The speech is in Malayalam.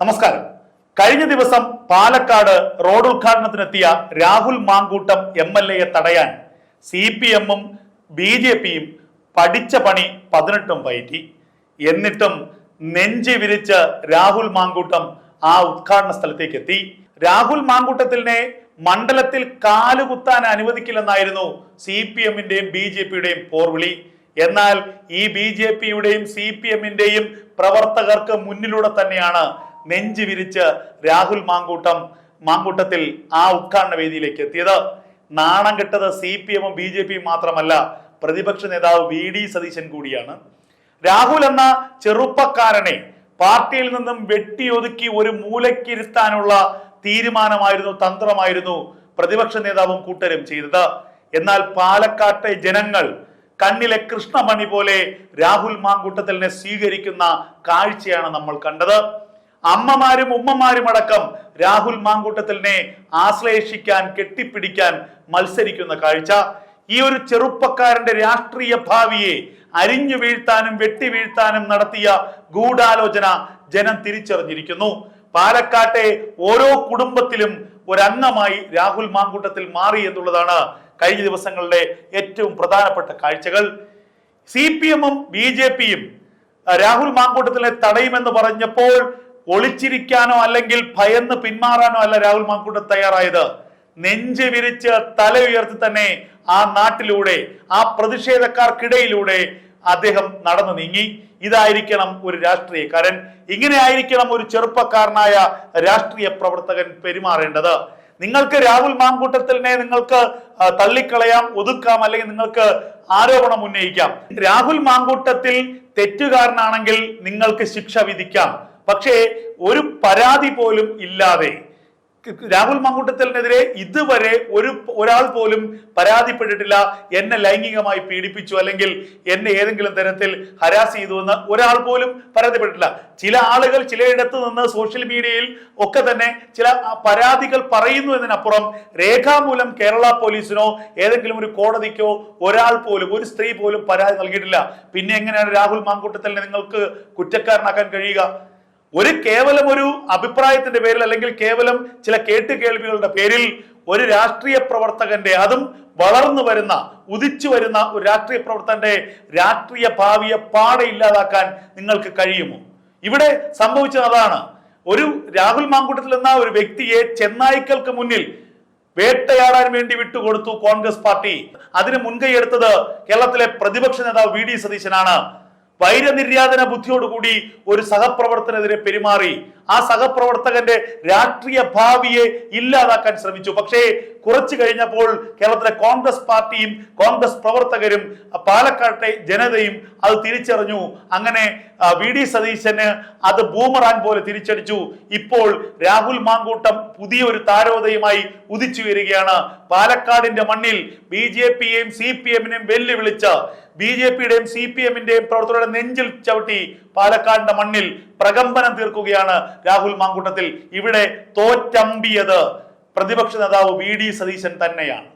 നമസ്കാരം. കഴിഞ്ഞ ദിവസം പാലക്കാട് റോഡ് ഉദ്ഘാടനത്തിനെത്തിയ രാഹുൽ മാങ്കൂട്ടം എം എൽ എയെ തടയാൻ സി പി എമ്മും ബി ജെ പിയും പഠിച്ച പണി പതിനെട്ടും വൈകി. എന്നിട്ടും നെഞ്ചി വിരിച്ച് രാഹുൽ മാങ്കൂട്ടം ആ ഉദ്ഘാടന സ്ഥലത്തേക്ക് എത്തി. രാഹുൽ മാങ്കൂട്ടത്തിനെ മണ്ഡലത്തിൽ കാലുകുത്താൻ അനുവദിക്കില്ലെന്നായിരുന്നു സി പി എമ്മിന്റെയും ബി ജെ പിയുടെയും പോർവിളി. എന്നാൽ ഈ ബി ജെ പിയുടെയും സി പി എമ്മിന്റെയും പ്രവർത്തകർക്ക് മുന്നിലൂടെ തന്നെയാണ് നെഞ്ചു വിരിച്ച് രാഹുൽ മാങ്കൂട്ടം മാങ്കൂട്ടത്തിൽ ആ ഉദ്ഘാടന വേദിയിലേക്ക് എത്തിയത്. നാണം കെട്ടത് സി പി എമ്മും ബി ജെ പിയും മാത്രമല്ല പ്രതിപക്ഷ നേതാവ് വി ഡി സതീശൻ കൂടിയാണ്. രാഹുൽ എന്ന ചെറുപ്പക്കാരനെ പാർട്ടിയിൽ നിന്നും വെട്ടിയൊതുക്കി ഒരു മൂലക്കിരുത്താനുള്ള തീരുമാനമായിരുന്നു തന്ത്രമായിരുന്നു പ്രതിപക്ഷ നേതാവും കൂട്ടരും ചെയ്തത്. എന്നാൽ പാലക്കാട്ടെ ജനങ്ങൾ കണ്ണിലെ കൃഷ്ണമണി പോലെ രാഹുൽ മാങ്കൂട്ടത്തിനെ സ്വീകരിക്കുന്ന കാഴ്ചയാണ് നമ്മൾ കണ്ടത്. അമ്മമാരും ഉമ്മമാരും അടക്കം രാഹുൽ മാങ്കൂട്ടത്തിലിനെ ആശ്ലേഷിക്കാൻ കെട്ടിപ്പിടിക്കാൻ മത്സരിക്കുന്ന കാഴ്ച. ഈ ഒരു ചെറുപ്പക്കാരന്റെ രാഷ്ട്രീയ ഭാവിയെ അരിഞ്ഞു വീഴ്ത്താനും വെട്ടി വീഴ്ത്താനും നടത്തിയ ഗൂഢാലോചന ജനം തിരിച്ചറിഞ്ഞിരിക്കുന്നു. പാലക്കാട്ടെ ഓരോ കുടുംബത്തിലും ഒരംഗമായി രാഹുൽ മാങ്കൂട്ടത്തിൽ മാറി എന്നുള്ളതാണ് കഴിഞ്ഞ ദിവസങ്ങളിലെ ഏറ്റവും പ്രധാനപ്പെട്ട കാഴ്ചകൾ. സി പി എമ്മും ബി ജെ പിയും രാഹുൽ മാങ്കൂട്ടത്തിനെ തടയുമെന്ന് പറഞ്ഞപ്പോൾ ഒളിച്ചിരിക്കാനോ അല്ലെങ്കിൽ ഭയന്ന് പിന്മാറാനോ അല്ല രാഹുൽ മാങ്കൂട്ടം തയ്യാറായത്. നെഞ്ച് വിരിച്ച് തല ഉയർത്തി തന്നെ ആ നാട്ടിലൂടെ ആ പ്രതിഷേധക്കാർക്കിടയിലൂടെ അദ്ദേഹം നടന്നു നീങ്ങി. ഇതായിരിക്കണം ഒരു രാഷ്ട്രീയക്കാരൻ. ഇങ്ങനെ ആയിരിക്കണം ഒരു ചെറുപ്പക്കാരനായ രാഷ്ട്രീയ പ്രവർത്തകൻ പെരുമാറേണ്ടത്. നിങ്ങൾക്ക് രാഹുൽ മാങ്കൂട്ടത്തിനെ നിങ്ങൾക്ക് തള്ളിക്കളയാം ഒതുക്കാം അല്ലെങ്കിൽ നിങ്ങൾക്ക് ആരോപണം ഉന്നയിക്കാം. രാഹുൽ മാങ്കൂട്ടത്തിൽ തെറ്റുകാരനാണെങ്കിൽ നിങ്ങൾക്ക് ശിക്ഷ വിധിക്കാം. പക്ഷേ ഒരു പരാതി പോലും ഇല്ലാതെ രാഹുൽ മങ്കൂട്ടത്തിനെതിരെ ഇതുവരെ ഒരു ഒരാൾ പോലും പരാതിപ്പെട്ടിട്ടില്ല. എന്നെ ലൈംഗികമായി പീഡിപ്പിച്ചു അല്ലെങ്കിൽ എന്നെ ഏതെങ്കിലും തരത്തിൽ ഹരാസ് ചെയ്തു എന്ന് ഒരാൾ പോലും പരാതിപ്പെട്ടിട്ടില്ല. ചില ആളുകൾ ചിലയിടത്ത് നിന്ന് സോഷ്യൽ മീഡിയയിൽ ഒക്കെ തന്നെ ചില പരാതികൾ പറയുന്നു എന്നതിനപ്പുറം രേഖാമൂലം കേരള പോലീസിനോ ഏതെങ്കിലും ഒരു കോടതിക്കോ ഒരാൾ പോലും ഒരു സ്ത്രീ പോലും പരാതി നൽകിയിട്ടില്ല. പിന്നെ എങ്ങനെയാണ് രാഹുൽ മാങ്കൂട്ടത്തിനെ നിങ്ങൾക്ക് കുറ്റക്കാരനാക്കാൻ കഴിയുക? ഒരു കേവലം ഒരു അഭിപ്രായത്തിന്റെ പേരിൽ അല്ലെങ്കിൽ കേവലം ചില കേട്ടുകേൾവികളുടെ പേരിൽ ഒരു രാഷ്ട്രീയ പ്രവർത്തകന്റെ അതും വളർന്നു വരുന്ന ഉദിച്ചു വരുന്ന ഒരു രാഷ്ട്രീയ പ്രവർത്തകന്റെ രാഷ്ട്രീയ ഭാവിയെ പാടെ ഇല്ലാതാക്കാൻ നിങ്ങൾക്ക് കഴിയുമോ? ഇവിടെ സംഭവിച്ചത് അതാണ്. ഒരു രാഹുൽ മാങ്കൂട്ടത്തിൽ എന്ന ഒരു വ്യക്തിയെ ചെന്നായ്ക്കൾക്ക് മുന്നിൽ വേട്ടയാടാൻ വേണ്ടി വിട്ടുകൊടുത്തു കോൺഗ്രസ് പാർട്ടി. അതിന് മുൻകൈ എടുത്തത് കേരളത്തിലെ പ്രതിപക്ഷ നേതാവ് വി ഡി സതീശനാണ്. വൈരനിര്യാതന ബുദ്ധിയോടുകൂടി ഒരു സഹപ്രവർത്തനെതിരെ പെരുമാറി ആ സഹപ്രവർത്തകന്റെ രാഷ്ട്രീയ ഭാവിയെ ഇല്ലാതാക്കാൻ ശ്രമിച്ചു. പക്ഷേ കുറച്ചു കഴിഞ്ഞപ്പോൾ കേരളത്തിലെ കോൺഗ്രസ് പാർട്ടിയും കോൺഗ്രസ് പ്രവർത്തകരും പാലക്കാട്ടെ ജനതയും അത് തിരിച്ചറിഞ്ഞു. അങ്ങനെ വി ഡി സതീശന് അത് ബൂമറാൻ പോലെ തിരിച്ചടിച്ചു. ഇപ്പോൾ രാഹുൽ മാങ്കൂട്ടം പുതിയൊരു താരോദയമായി ഉദിച്ചു വരികയാണ്. പാലക്കാടിന്റെ മണ്ണിൽ ബി ജെ പിയെയും സി പി എമ്മിനെയും വെല്ലുവിളിച്ച് ബി ജെ പിയുടെയും സി പി എമ്മിന്റെയും പ്രവർത്തകരുടെ നെഞ്ചിൽ ചവിട്ടി പാലക്കാടിന്റെ മണ്ണിൽ പ്രകമ്പനം തീർക്കുകയാണ്. രാഹുൽ മാങ്കൂട്ടത്തിൽ ഇവിടെ തോറ്റമ്പിയത് പ്രതിപക്ഷ നേതാവ് വി ഡി സതീശൻ തന്നെയാണ്.